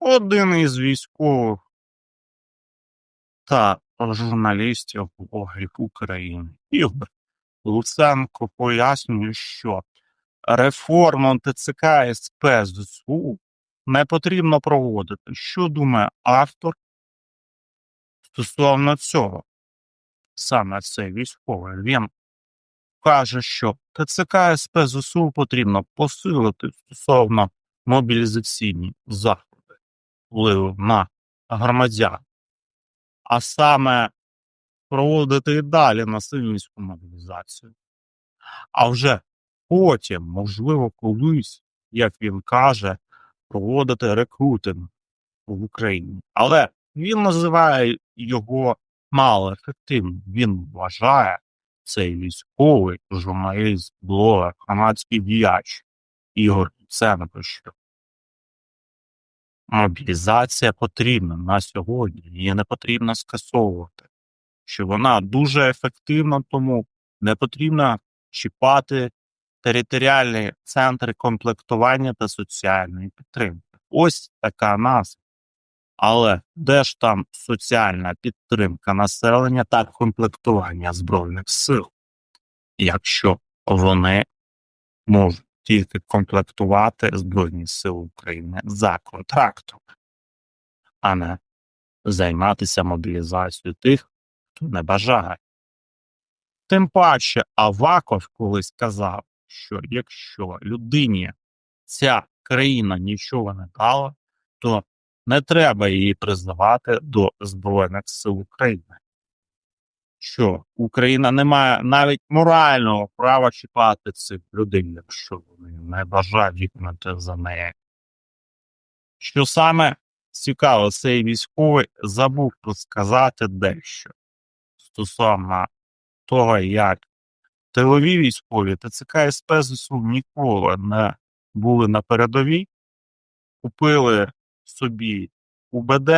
один із військових та журналістів блогерів України Ігор Луценко пояснює, що реформу ТЦК СП ЗСУ не потрібно проводити. Що думає автор стосовно цього? Саме цей військовий він каже, що ТЦК СП ЗСУ потрібно посилити стосовно мобілізаційні заходи впливу на громадян, а саме проводити і далі насильницьку мобілізацію. А вже потім, можливо, колись, як він каже, проводити рекрутинг в Україні. Але він називає його малоефективним. Він вважає цей військовий журналіст, блогер, громадський діяч Ігор Луценко, що мобілізація потрібна на сьогодні, її не потрібно скасовувати, що вона дуже ефективна, тому не потрібно чіпати територіальні центри комплектування та соціальної підтримки. Ось така назва. Але де ж там соціальна підтримка населення та комплектування Збройних сил, якщо вони можуть тільки комплектувати Збройні Сили України за контрактом, а не займатися мобілізацією тих, хто не бажає. Тим паче Аваков колись казав, що якщо людині ця країна нічого не дала, то не треба її признавати до Збройних сил України. Що Україна не має навіть морального права чіпати цих людей, якщо вони не бажають їхати за неї. Що саме цікаво, цей військовий забув сказати дещо стосовно того, як тилові військові ТЦК СП ЗСУ ніколи не були на передовій, купили собі УБД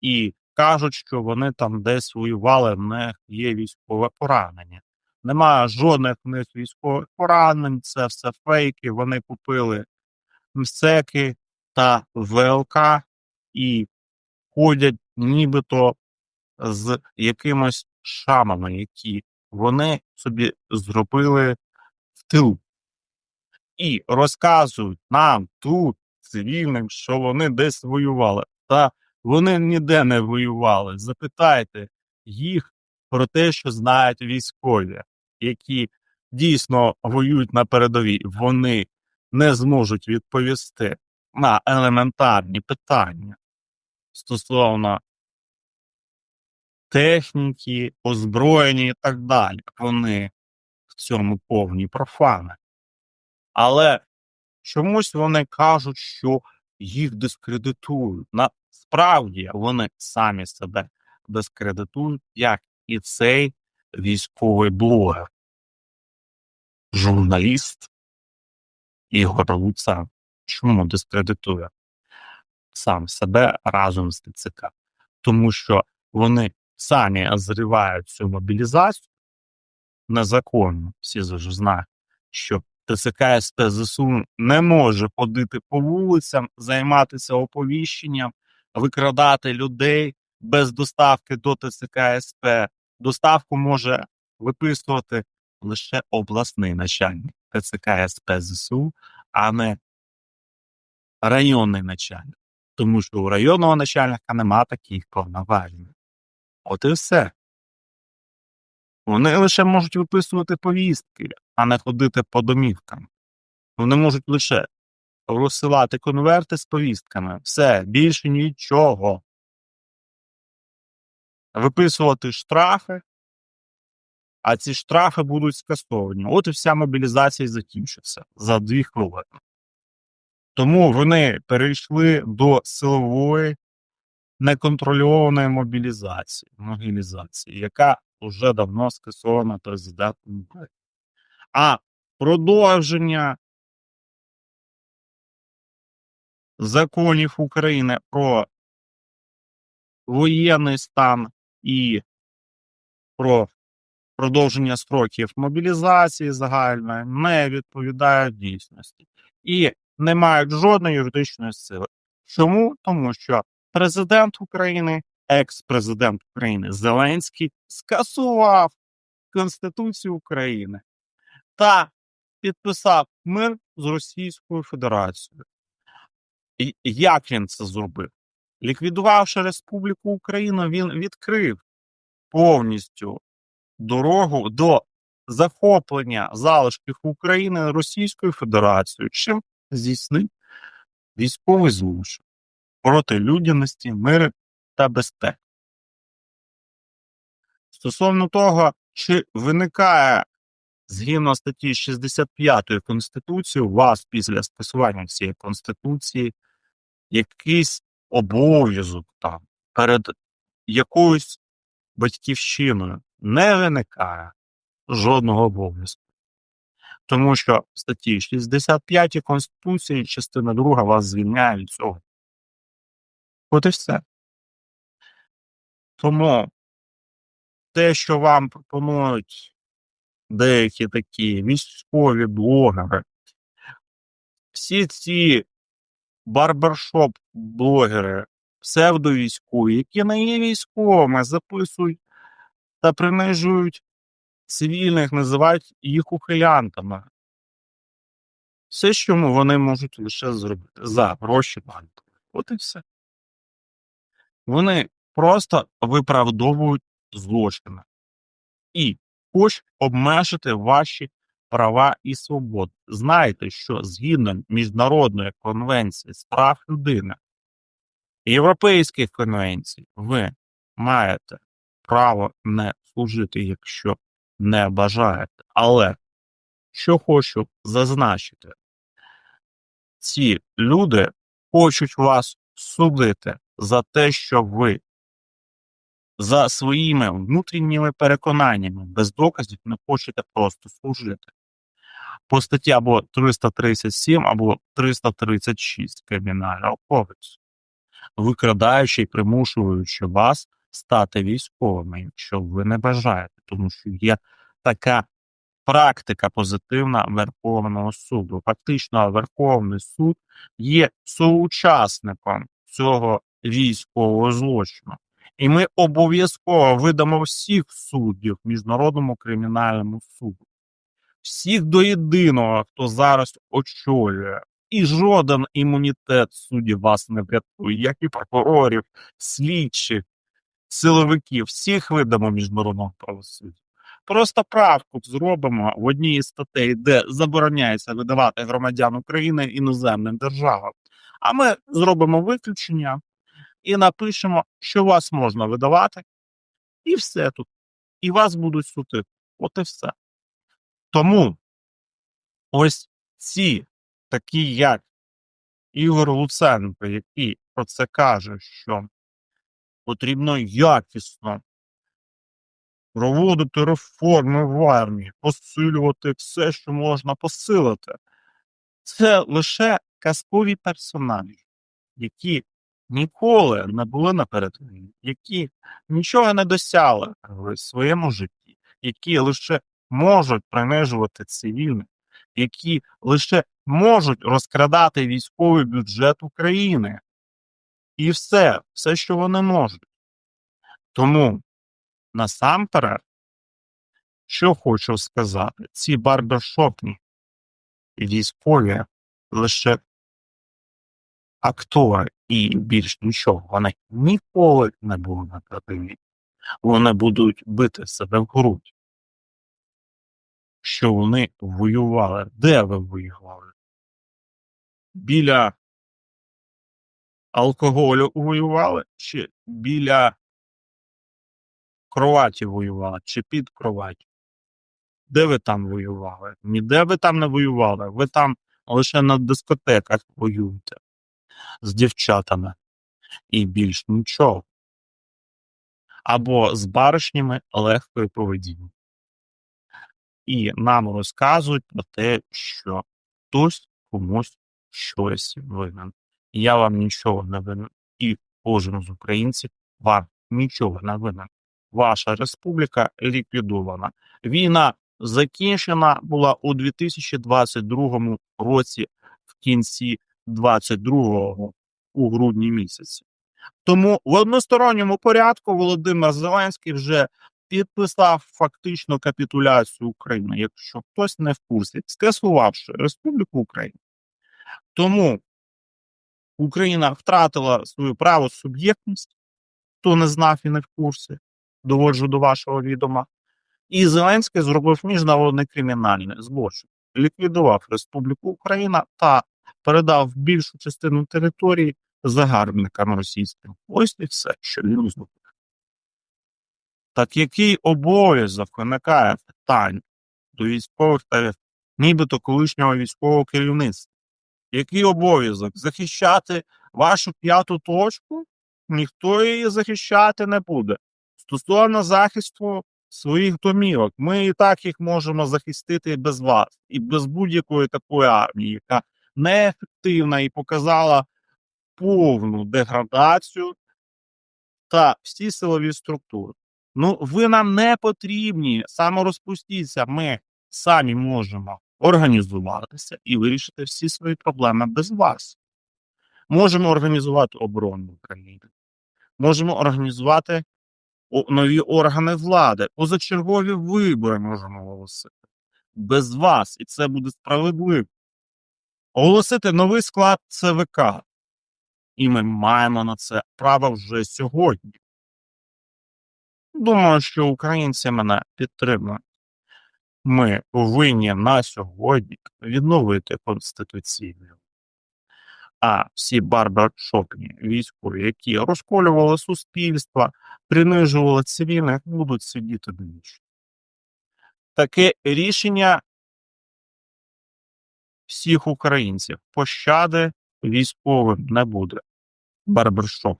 і кажуть, що вони там десь воювали, в них є військове поранення. Немає жодних в них військових поранень, це все фейки. Вони купили МСЕКи та ВЛК і ходять нібито з якимось шамами, які вони собі зробили в тилу. І розказують нам тут, цивільним, що вони десь воювали. Та вони ніде не воювали. Запитайте їх про те, що знають військові, які дійсно воюють на передовій. Вони не зможуть відповісти на елементарні питання стосовно техніки, озброєння і так далі. Вони в цьому повні профани. Але чомусь вони кажуть, що їх дискредитують. Насправді вони самі себе дискредитують, як і цей військовий блогер, журналіст Ігор Луцан. Чому дискредитує сам себе разом з ТЦК? Тому що вони самі зривають цю мобілізацію незаконно. Всі ж знають, що ТЦК СП ЗСУ не може ходити по вулицям, займатися оповіщенням, викрадати людей без доставки до ТЦК СП. Доставку може виписувати лише обласний начальник ТЦК СП ЗСУ, а не районний начальник. Тому що у районного начальника нема таких повноважень. От і все. Вони лише можуть виписувати повістки, а не ходити по домівкам. Вони можуть лише розсилати конверти з повістками. Все, більше нічого. Виписувати штрафи, а ці штрафи будуть скасовані. От і вся мобілізація закінчиться за дві хвилини. Тому вони перейшли до силової неконтрольованої мобілізації, мобілізації, яка вже давно скасована президентом А продовження законів України про воєнний стан і про продовження строків мобілізації загальної не відповідають дійсності і не мають жодної юридичної сили. Чому? Тому що президент України, екс-президент України Зеленський скасував Конституцію України та підписав мир з Російською Федерацією. Як він це зробив? Ліквідувавши Республіку Україну, він відкрив повністю дорогу до захоплення залишків України Російською Федерацією, чим здійснив військовий злочин проти людяності, миру та безпеки. Стосовно того, чи виникає згідно статті 65 Конституції у вас після скасування цієї Конституції якийсь обов'язок там перед якоюсь батьківщиною не виникає жодного обов'язку. Тому що в статті 65 Конституції частина 2 вас звільняє від цього. От і все. Тому те, що вам пропонують деякі такі військові блогери, всі ці барбершоп-блогери, псевдовійськові, які не є військовими, записують та принижують цивільних, називають їх ухилянтами. Все, що вони можуть лише зробити за гроші банку. От і все. Вони просто виправдовують злочини і хочуть обмежити ваші права і свободи. Знайте, що згідно Міжнародної конвенції з прав людини, Європейських конвенцій, ви маєте право не служити, якщо не бажаєте. Але що хочу зазначити, ці люди хочуть вас судити за те, що ви за своїми внутрішніми переконаннями без доказів не хочете просто служити. По статті або 337, або 336 Кримінального кодексу, викрадаючи і примушуючи вас стати військовими, якщо ви не бажаєте, тому що є така практика позитивна Верховного суду. Фактично, Верховний суд є соучасником цього військового злочину. І ми обов'язково видамо всіх суддів Міжнародному кримінальному суду, всіх до єдиного, хто зараз очолює, і жоден імунітет суддів вас не врятує, як і прокурорів, слідчих, силовиків, всіх видамо міжнародного правосуддя. Просто правку зробимо в одній із статей, де забороняється видавати громадян України іноземним державам. А ми зробимо виключення і напишемо, що вас можна видавати, і все тут. І вас будуть судити. От і все. Тому ось ці, такі як Ігор Луценко, який про це каже, що потрібно якісно проводити реформи в армії, посилювати все, що можна посилити. Це лише казкові персонажі, які ніколи не були на які нічого не досягли в своєму житті, які лише можуть принижувати цивільних, які лише можуть розкрадати військовий бюджет України. І все, все, що вони можуть. Тому насамперед, що хочу сказати, ці барбершопні військові лише актори і більш нічого. Вони ніколи не були на передовій. Вони будуть бити себе в грудь. Що вони воювали? Де ви воювали? Біля алкоголю воювали, чи біля кроваті воювали, чи під кроваті? Де ви там воювали? Ніде ви там не воювали. Ви там лише на дискотеках воюєте з дівчатами і більш нічого. Або з баришнями легкої поведінки. І нам розказують про те, що хтось комусь щось винен. Я вам нічого не винен. І кожен з українців вам нічого не винен. Ваша республіка ліквідована. Війна закінчена була у 2022 році в кінці 22-го у грудні місяці. Тому в односторонньому порядку Володимир Зеленський вже підписав фактично капітуляцію України, якщо хтось не в курсі, скасувавши Республіку Україна. Тому Україна втратила свою правосуб'єктність, хто не знав і не в курсі, доводжу до вашого відома. І Зеленський зробив міжнародний кримінальний злочин, ліквідував Республіку Україна та передав більшу частину території загарбникам російським. Ось і все, що він зробив. Так який обов'язок виникає питань до військових та нібито колишнього військового керівництва? Який обов'язок? Захищати вашу п'яту точку? Ніхто її захищати не буде. Стосовно захисту своїх домівок, ми і так їх можемо захистити без вас, і без будь-якої такої армії, яка неефективна і показала повну деградацію та всі силові структури. Ну, ви нам не потрібні, саморозпустіться, ми самі можемо організуватися і вирішити всі свої проблеми без вас. Можемо організувати оборону України, можемо організувати нові органи влади, позачергові вибори можемо оголосити. Без вас, і це буде справедливо. Оголосити новий склад ЦВК. І ми маємо на це право вже сьогодні. Думаю, що українці мене підтримують. Ми повинні на сьогодні відновити конституційну. А всі барбершопні військові, які розколювали суспільство, принижували цивільних, будуть сидіти до ніч. Таке рішення всіх українців. Пощади військовим не буде. Барбершоп.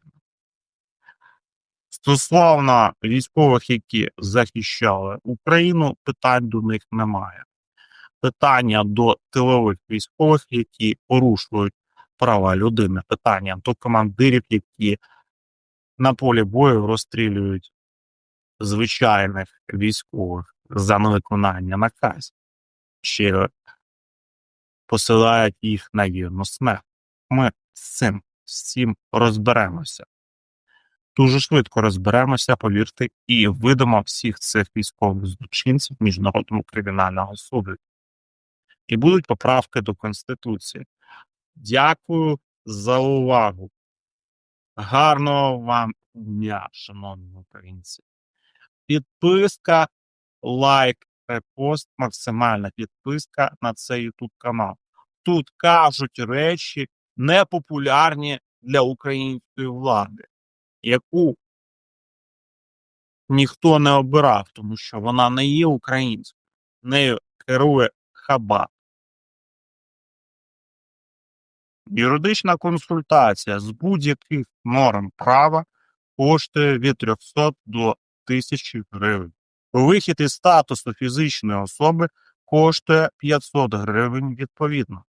Стосовно військових, які захищали Україну, питань до них немає. Питання до тилових військових, які порушують права людини, питання до командирів, які на полі бою розстрілюють звичайних військових за невиконання наказів, чи посилають їх на вірну смерть. Ми з цим з цим розберемося. Дуже швидко розберемося, повірте, і видамо всіх цих військових злочинців міжнародному кримінального суду. І будуть поправки до Конституції. Дякую за увагу. Гарного вам дня, шановні українці. Підписка, лайк, репост, максимальна підписка на цей YouTube канал. Тут кажуть речі непопулярні для української влади, яку ніхто не обирав, тому що вона не є українською, нею керує хаба. Юридична консультація з будь-яких норм права коштує від 300 до 1000 гривень. Вихід із статусу фізичної особи коштує 500 гривень відповідно.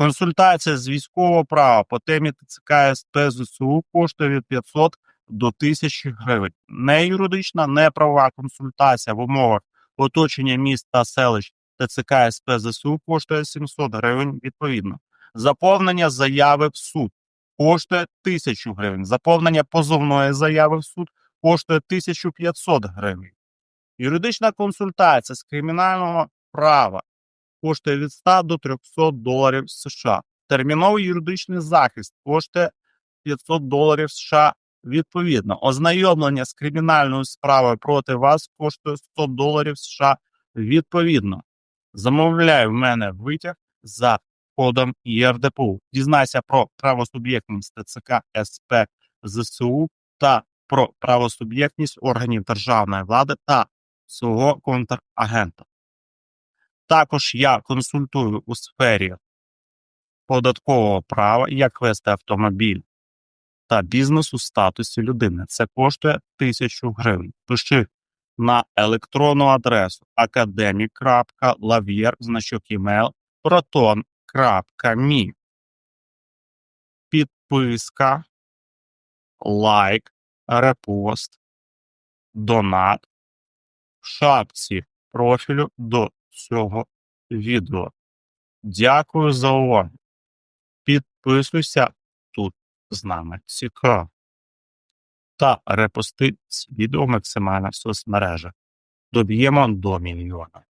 Консультація з військового права по темі ТЦК СП ЗСУ коштує від 500 до 1000 гривень. Не юридична, не правова консультація в умовах оточення міст та селищ ТЦК СП ЗСУ коштує 700 гривень відповідно. Заповнення заяви в суд коштує 1000 гривень. Заповнення позовної заяви в суд коштує 1500 гривень. Юридична консультація з кримінального права коштує від 100 до 300 доларів США. Терміновий юридичний захист коштує 500 доларів США відповідно. Ознайомлення з кримінальною справою проти вас коштує 100 доларів США відповідно. Замовляй в мене витяг за кодом ЄРДПУ. Дізнайся про правосуб'єктність ТЦК СП ЗСУ та про правосуб'єктність органів державної влади та свого контрагента. Також я консультую у сфері податкового права, як вести автомобіль та бізнес у статусі людини. Це коштує тисячу гривень. Пиши на електронну адресу academic.lavier, значок email, proton.me. Підписка, лайк, репост, донат в шапці профілю до цього відео. Дякую за увагу. Підписуйся тут. з нами цікаво. Та репости відео максимально в соцмережах. Доб'ємо до мільйона.